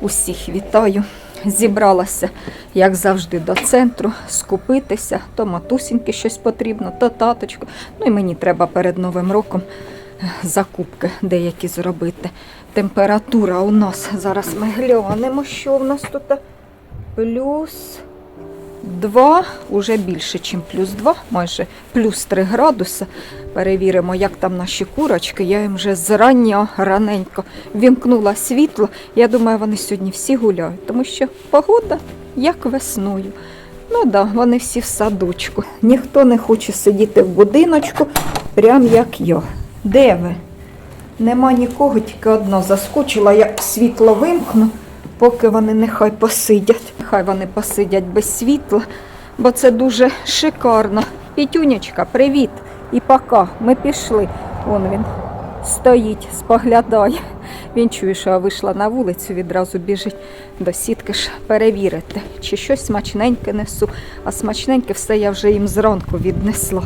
Усіх вітаю. Зібралася, як завжди, до центру скупитися. То матусіньки щось потрібно, то таточку. Ну і мені треба перед Новим роком е, закупки деякі зробити. Температура у нас зараз ми глянемо, що в нас тут. Плюс 2, уже більше, ніж плюс 2, майже плюс 3 градуси. Перевіримо, як там наші курочки. Я їм вже зрання раненько вімкнула світло. Я думаю, вони сьогодні всі гуляють, тому що погода як весною. Ну так, да, вони всі в садочку. Ніхто не хоче сидіти в будиночку, прям як я. Де ви? Нема нікого, тільки одно заскочила, я світло вимкну, поки вони нехай посидять. Хай вони посидять без світла, бо це дуже шикарно. Пітюнечка, привіт! І пока. Ми пішли. Вон він стоїть, споглядає. Він чує, що я вийшла на вулицю, відразу біжить до сітки ж перевірити, чи щось смачненьке несу. А смачненьке все я вже їм зранку віднесла.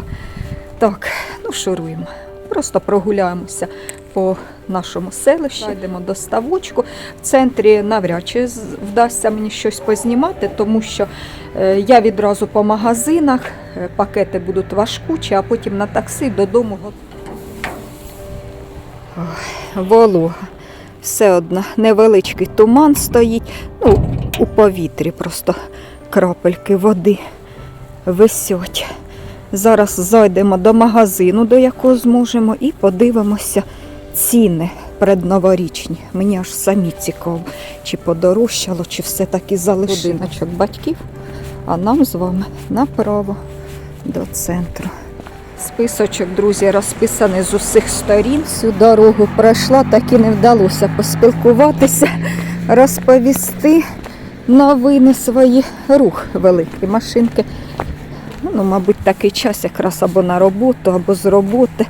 Так, ну шуруємо. Просто прогуляємося по нашому селищі, йдемо до ставочку. В центрі навряд чи вдасться мені щось познімати, тому що е, я відразу по магазинах, е, пакети будуть важкучі, а потім на таксі додому. Ой, волога. Все одно невеличкий туман стоїть. Ну, у повітрі просто крапельки води висять. Зараз зайдемо до магазину, до якого зможемо, і подивимося ціни предноворічні. Мені аж самі цікаво, чи подорожчало, чи все таки залишилось. Будиночок батьків, а нам з вами направо до центру. Списочок, друзі, розписаний з усіх сторін. Всю дорогу пройшла, так і не вдалося поспілкуватися, розповісти новини свої. Рух великий. Машинки Ну, мабуть, такий час якраз або на роботу, або з роботи.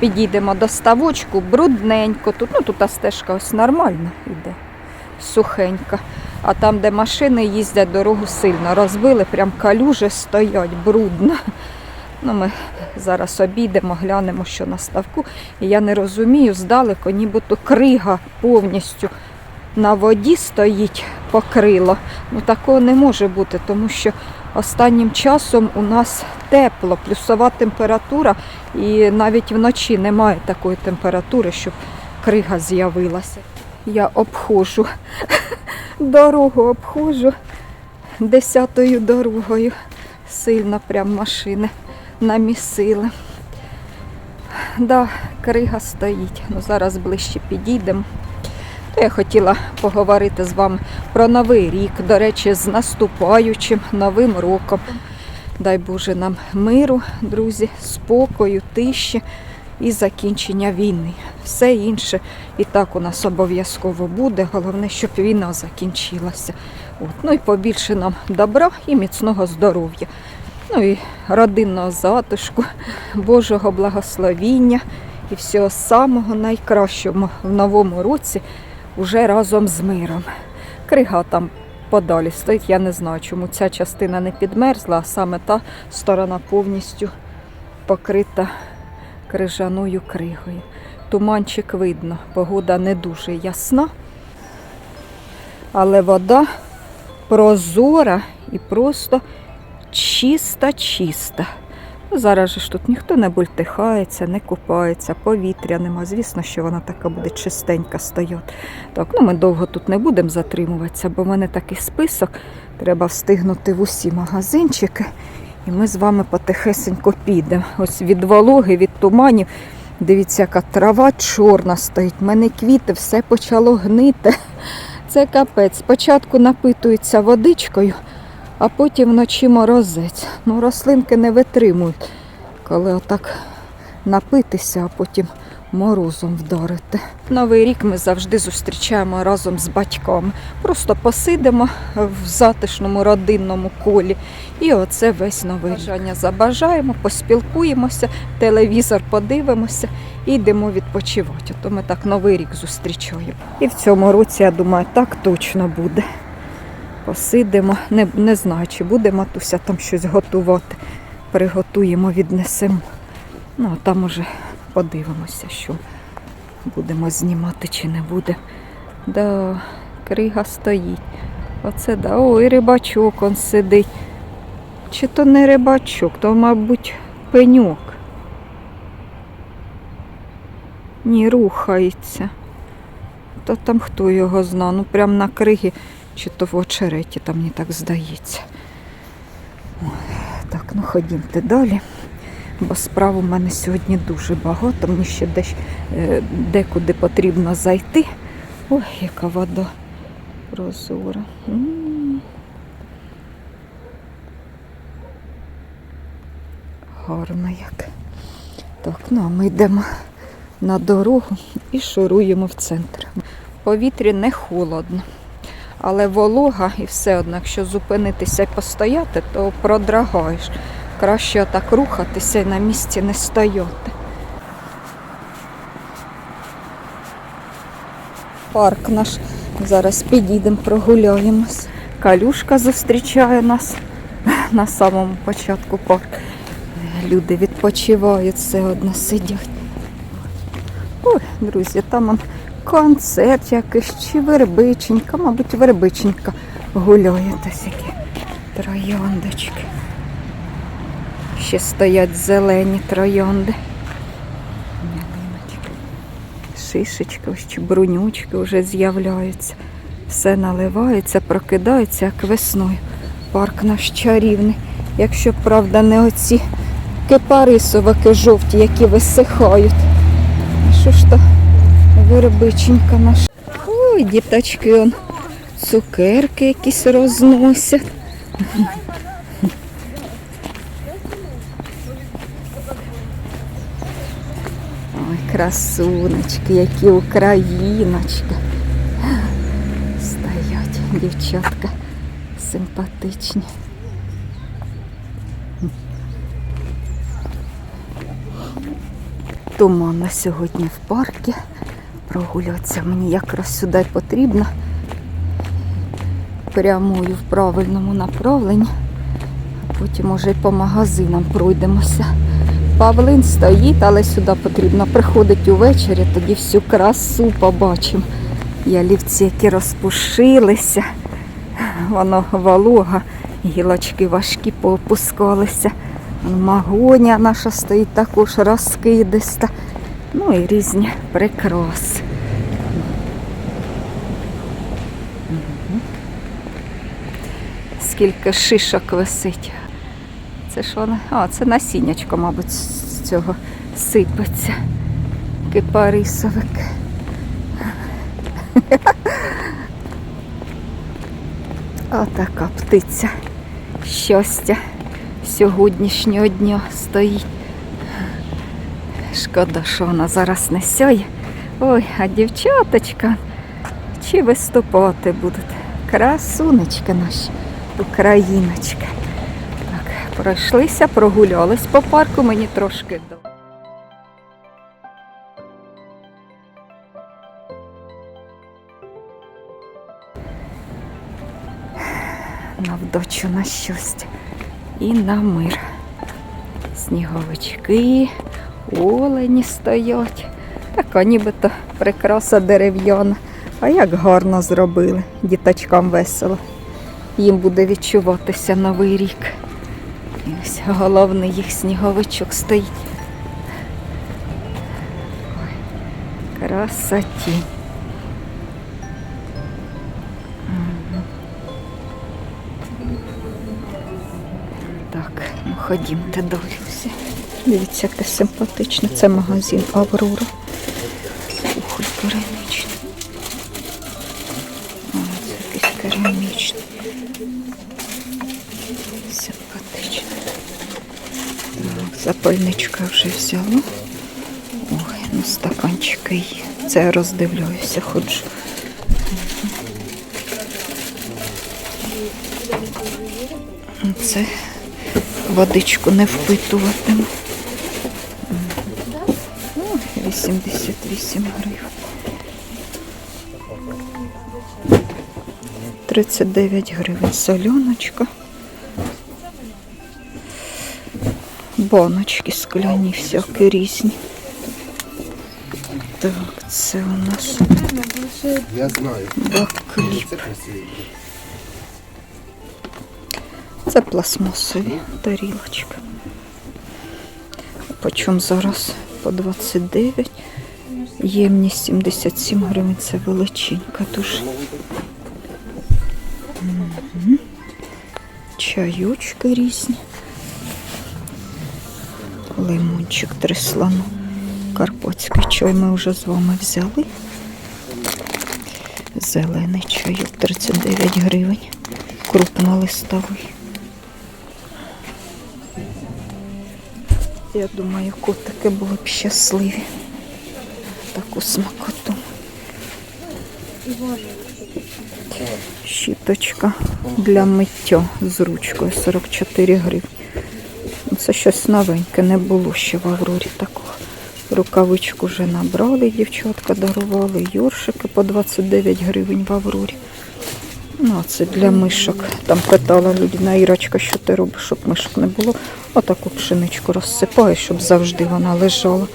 Підійдемо до ставочку, брудненько. Тут, ну, тут стежка ось нормально йде, сухенька. А там, де машини їздять, дорогу сильно розбили, прям калюжі стоять, брудно. Ну, ми зараз обійдемо, глянемо, що на ставку. І я не розумію, здалеку, нібито крига повністю на воді стоїть покрило. Ну такого не може бути, тому що останнім часом у нас тепло, плюсова температура, і навіть вночі немає такої температури, щоб крига з'явилася. Я обходжу дорогу, обходжу десятою дорогою. Сильно прям машини намісили. Да, крига стоїть. Ну, зараз ближче підійдемо. То я хотіла поговорити з вами про новий рік, до речі, з наступаючим новим роком. Дай Боже нам миру, друзі, спокою, тиші і закінчення війни. Все інше і так у нас обов'язково буде. Головне, щоб війна закінчилася. От. Ну і побільше нам добра і міцного здоров'я. Ну і родинного затишку, Божого благословіння і всього самого найкращого в новому році уже разом з миром. Крига там подалі стоїть. Я не знаю, чому ця частина не підмерзла, а саме та сторона повністю покрита крижаною кригою. Туманчик видно, погода не дуже ясна, але вода прозора і просто чиста-чиста. Зараз ж тут ніхто не бультихається, не купається, повітря нема. Звісно, що вона така буде чистенька стояти. Так, ну ми довго тут не будемо затримуватися, бо в мене такий список. Треба встигнути в усі магазинчики. І ми з вами потихесенько підемо. Ось від вологи, від туманів. Дивіться, яка трава чорна стоїть. В мене квіти, все почало гнити. Це капець. Спочатку напитуються водичкою, а потім вночі морозець. Ну, рослинки не витримують, коли отак напитися, а потім морозом вдарити. Новий рік ми завжди зустрічаємо разом з батьками. Просто посидимо в затишному родинному колі. І оце весь новий бажання забажаємо, поспілкуємося, телевізор подивимося і йдемо відпочивати. Ото ми так новий рік зустрічаємо. І в цьому році, я думаю, так точно буде. Посидимо, не, не знаю, чи буде матуся там щось готувати. Приготуємо, віднесемо. Ну, а там уже подивимося, що будемо знімати чи не буде. Да, крига стоїть. Оце да. О, і рибачок он сидить. Чи то не рибачок, то, мабуть, пеньок. Ні, рухається. Та там хто його зна, ну прям на кригі, чи то в очереті, там мені так здається. Так, ну ходімте далі, бо справ у мене сьогодні дуже багато, мені ще десь е, декуди потрібно зайти. Ой, яка вода прозора. М. Гарно як. Так, ну а ми йдемо на дорогу і шуруємо в центр. В повітрі не холодно, але волога і все одно, якщо зупинитися і постояти, то продрагаєш. Краще так рухатися і на місці не стояти. Парк наш. Зараз підійдемо, прогуляємось. Калюшка зустрічає нас на самому початку парку. Люди відпочивають, все одно сидять. Ой, друзі, там он концерт якийсь, чи вербиченька, мабуть, вербиченька гуляє такі трояндочки. Ще стоять зелені троянди. Шишечки, ось чи брунючки вже з'являються. Все наливається, прокидається, як весною. Парк наш чарівний. Якщо, правда, не оці кипарисовики жовті, які висихають. Що ж то вербиченька наша. Ой, діточки, он цукерки якісь розносять. Ой, красуночки, які україночки. Стоять дівчатка симпатичні. Туманно сьогодні в парку. Прогулятися мені якраз сюди потрібно. Прямую в правильному направленні. Потім уже по магазинам пройдемося. Павлин стоїть, але сюди потрібно приходити увечері, тоді всю красу побачимо. Ялівці, які розпушилися, воно волога, гілочки важкі поопускалися. Магоня наша стоїть також розкидиста. Ну і різні прикраси. Скільки шишок висить. Це що? воно? А, це насіннячко, мабуть, з цього сипеться. Кипарисовик. Отака птиця. Щастя сьогоднішнього дня стоїть. Шкода, що вона зараз не сяє. Ой, а дівчаточка, чи виступати будуть? Красунечка наша, україночка. Так, пройшлися, прогулялись по парку, мені трошки до. На вдачу на щастя і на мир. Сніговички, олені стоять. Така нібито прикраса дерев'яна. А як гарно зробили. Діточкам весело. Їм буде відчуватися новий рік. І ось головний їх сніговичок стоїть. Ой, красоті. Так, ну ходімте далі. Дивіться, яке симпатичне. Це магазин Аврора. Кухоль керамічний. А, це якийсь керамічний. Симпатично. Так, запальничка вже взяла. Ой, ну стаканчики є. Це я роздивляюся, ходжу. Це водичку не впитуватиму. Ну, 88 гривень. 39 гривень соляночка. Баночки скляні всякі різні. Так, це у нас Я знаю. бакліп. Це пластмасові тарілочки. Почому зараз по 29, ємність 77 гривень, це величенька дуже. Мгм. Чайочки різні. Лимончик три слону. Карпатський чай ми вже з вами взяли. Зелений чайок 39 гривень. Крупнолистовий. Я думаю, котики були б щасливі. Таку смакоту. Щіточка для миття з ручкою 44 гривні. Ну, Це щось новеньке, не було ще в Аврорі такого. Рукавичку вже набрали, дівчатка дарували, юршики по 29 гривень в Аврорі. Ну, це для мишок. Там питала людина, Ірочка, що ти робиш, щоб мишок не було. Отаку пшеничку розсипаю, щоб завжди вона лежала.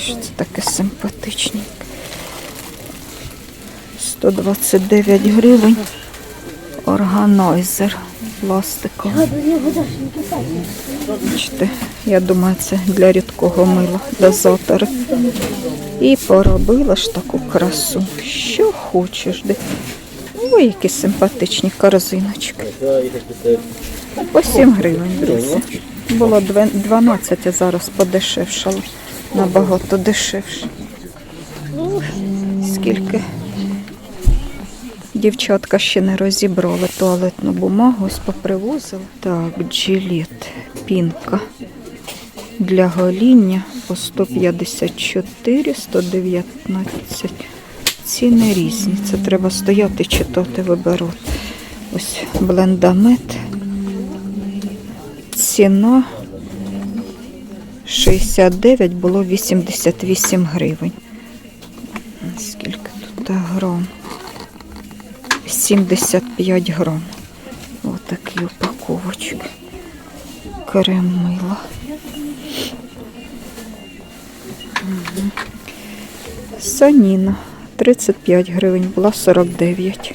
Що це таке симпатичненьке. 129 гривень. Органайзер пластиковий. Бачите, я думаю, це для рідкого мила, дозатори. І поробила ж таку красу. Що хочеш. Де. Ой, які симпатичні корзиночки. По 7 гривень, друзі. Було 12, а зараз подешевшало. Набагато дешевше. Скільки дівчатка ще не розібрали туалетну бумагу, ось попривозили. Так, джилет, пінка для гоління по 154, 119. Ціни різні. Це треба стояти, читати, вибирати. Ось блендамет. Ціна 69, було 88 гривень. Скільки тут грам? 75 грам. Ось такі упаковочки. Крем мила. Саніна 35 гривень, була 49.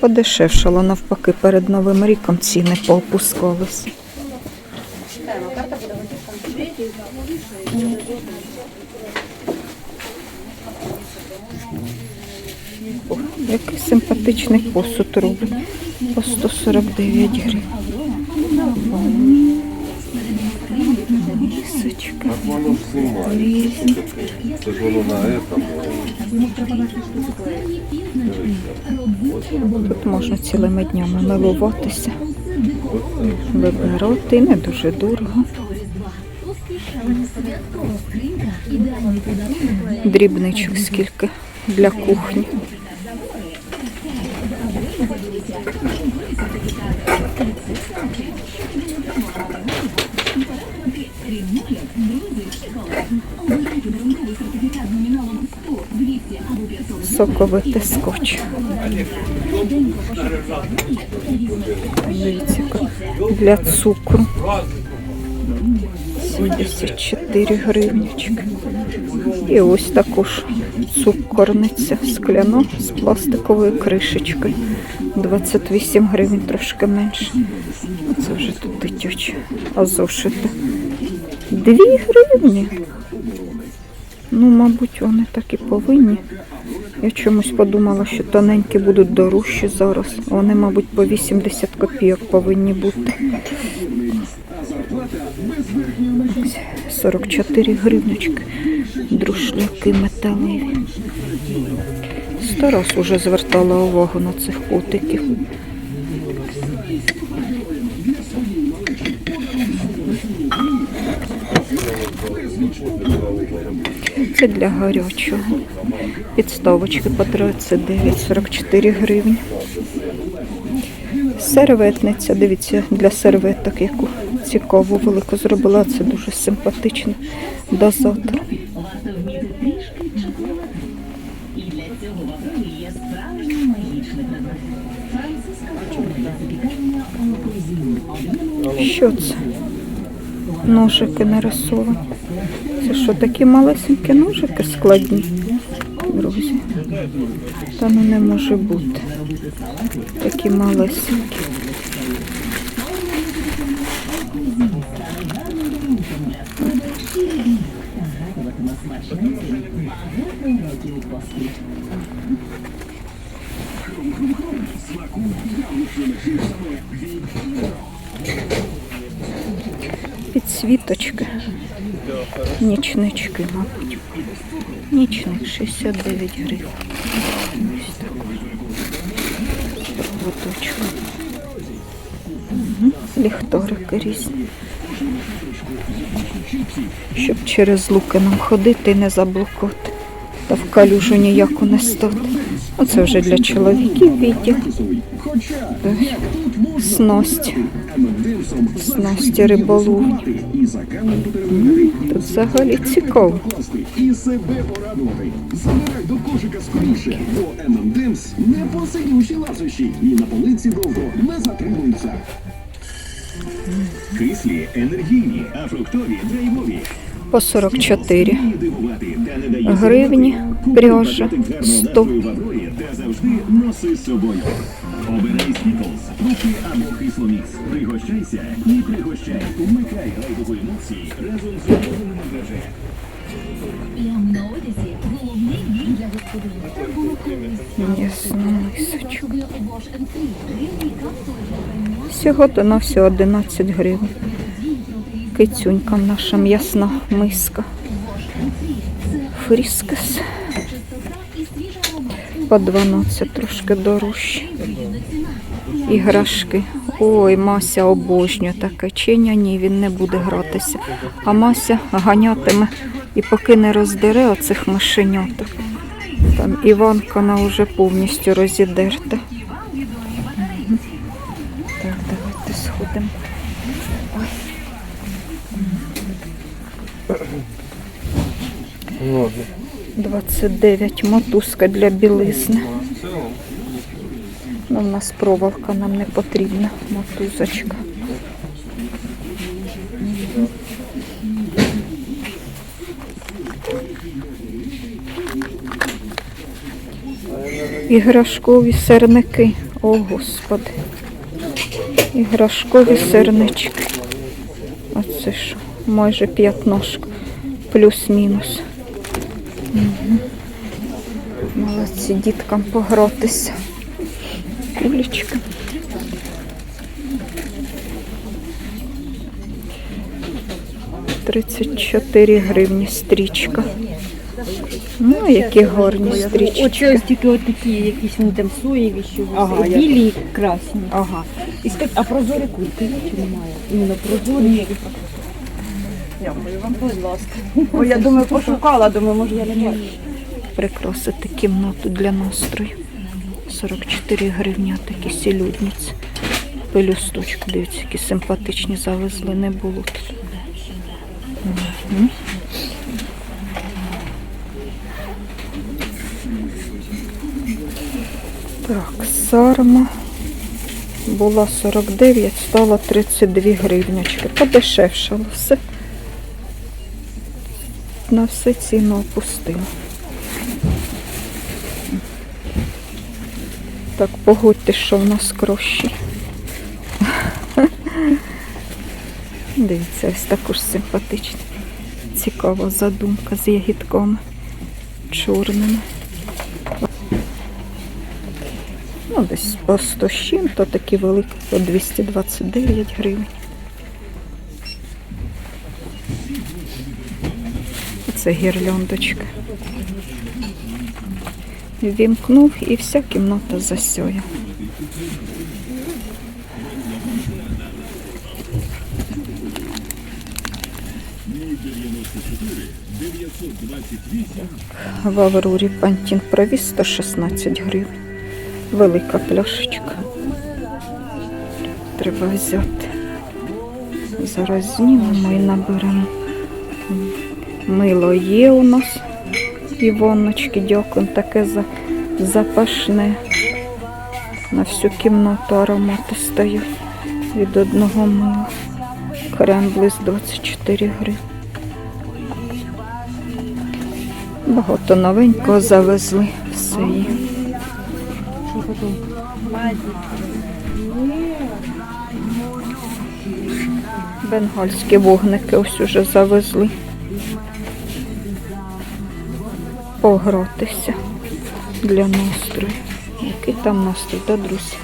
Подешевшало навпаки перед Новим ріком ціни поопускалися. Який симпатичний посуд робить. По 149 гривень. Мисочка. Це ж воно. Тут можна цілими днями милуватися, вибирати, не дуже дорого. Дрібничок скільки для кухні. Соковитий скотч. Для цукру. 74 гривнячки. І ось також цукорниця скляна з пластиковою кришечкою. 28 гривень, трошки менше. Це вже тут дитячі. А зошити. 2 гривні. Ну, мабуть, вони так і повинні. Я чомусь подумала, що тоненькі будуть дорожчі зараз. Вони, мабуть, по 80 копійок повинні бути. 44 гривночки. Друшляки металеві. Старас уже звертала увагу на цих котиків. Це для гарячого. Підставочки по 39-44 гривні. Серветниця, дивіться, для серветок, яку цікаву велику зробила. Це дуже симпатично. Дозатор. Що це? ножики нарисовані. Що, такі малесенькі ножики складні, друзі? Та ну не може бути. Такі малесенькі. Підсвіточки. Нічнички, мабуть. Нічник 69 гривень. Ось так. Ліхторики різні. Щоб через луки нам ходити і не заблокувати. Та в калюжу ніяку не стати. Оце вже для чоловіків відділ. Сность. Сності риболовні. Тут взагалі цікаво. і себе порадувати. Забирай до кошика скоріше, бо M&M's не посидючі ласощі і на полиці довго не затримуються. Кислі, енергійні, а фруктові драйвові. По 44 І дивувати та не дає гривні. Пряжа 100. настрою в Аврорі та завжди носи з собою. Обирай Skittles, фрукти або кисломікс. Пригощайся і пригощай. Вмикай райдові емоції разом з улюбленими враженнями. Прямо на. Всього то на все 11 гривень. Кицюнька наша м'ясна миска. Фріскес по 12 трошки дорожче. Іграшки. Ой, Мася обожнює таке. Чиня ні, він не буде гратися. А Мася ганятиме і поки не роздере оцих мишеняток. Там Іванка вона вже повністю розідерта. Так, давайте сходимо. Ладно. 29 мотузка для білизни. Ну, у нас проволока нам не потрібна, мотузочка. Іграшкові сирники. О, Господи. Іграшкові сирнички. Оце що? Майже п'ятношка. Плюс-мінус. Молодці діткам погратися. Кулечка. Тридцять чотири гривні стрічка. Ну, які гарні стрічки. Оце ось тільки от такі якісь вони там соєві, що Ага, білі красні. Ага. І скажіть, а прозорі кульки чи немає? Іменно прозорі. Дякую вам, будь ласка. О, я думаю, пошукала, думаю, може я не бачу. Прикрасити кімнату для настрою. 44 гривні такі сілюдниці. Пелюсточки, дивіться, які симпатичні завезли, не було тут. Так, сарма була 49, стала 32 гривнячки. Подешевшало все. На все ціну опустила. Так, погодьте, що в нас кращі. Дивіться, ось також симпатична. Цікава задумка з ягідками чорними. Ну, десь по 100 з чим, то такі великі, по 229 гривень. Це гірляндочка. Вімкнув і вся кімната засяє. В Аврорі Пантін провіз 116 гривень. Велика пляшечка. Треба взяти. Зараз знімемо і наберемо. Мило є у нас. Івоночки, дякую, таке запашне. На всю кімнату аромати стоять від одного мила. Крем близ 24 гривні. Багато новенького завезли все є. Бенгальські вогники ось уже завезли. Погратися для настрою. Який там настрій, да, друзі?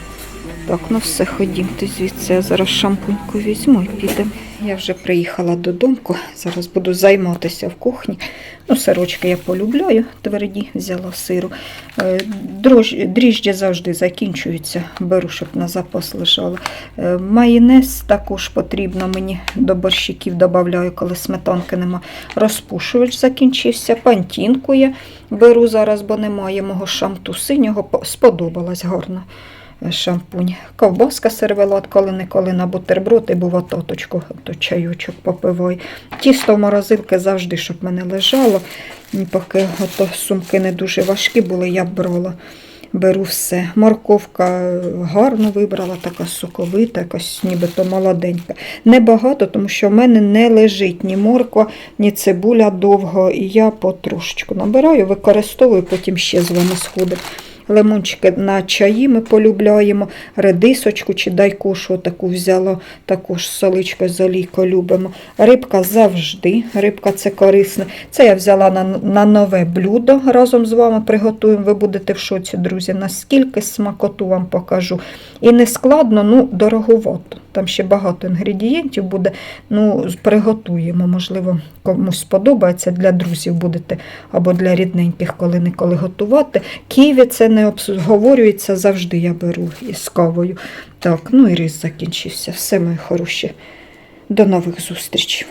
Так, ну все, ходімте звідси. Я зараз шампуньку візьму і підемо. Я вже приїхала додому. Зараз буду займатися в кухні. Ну, сирочки я полюбляю, тверді взяла сиру. Е, дріжджі завжди закінчуються, беру, щоб на запас лежало. Е, Майонез також потрібно мені до борщиків додаю, коли сметанки нема. Розпушувач закінчився, пантінку я беру зараз, бо немає мого шамту синього. По- Сподобалась гарно шампунь. Ковбаска сервелат, коли неколи на бутерброд і бува тоточку, то чайочок попиваю. Тісто в морозилки завжди, щоб мене лежало. Поки ото сумки не дуже важкі були, я брала. Беру все. Морковка е, гарно вибрала, така соковита, якась нібито молоденька. Небагато, тому що в мене не лежить ні морква, ні цибуля довго, і я потрошечку набираю, використовую, потім ще з вами сходимо. Лимончики на чаї ми полюбляємо, редисочку чи дайкушу таку взяла, також соличко з олійкою любимо. Рибка завжди, рибка це корисне. Це я взяла на, на нове блюдо разом з вами приготуємо. Ви будете в шоці, друзі, наскільки смакоту вам покажу. І не складно, ну дороговато. Там ще багато інгредієнтів буде. Ну, приготуємо. Можливо, комусь сподобається для друзів будете або для рідненьких, коли-неколи готувати. Ківі це не обговорюється завжди. Я беру із кавою. Так, ну і рис закінчився. Все, мої хороші. До нових зустрічей.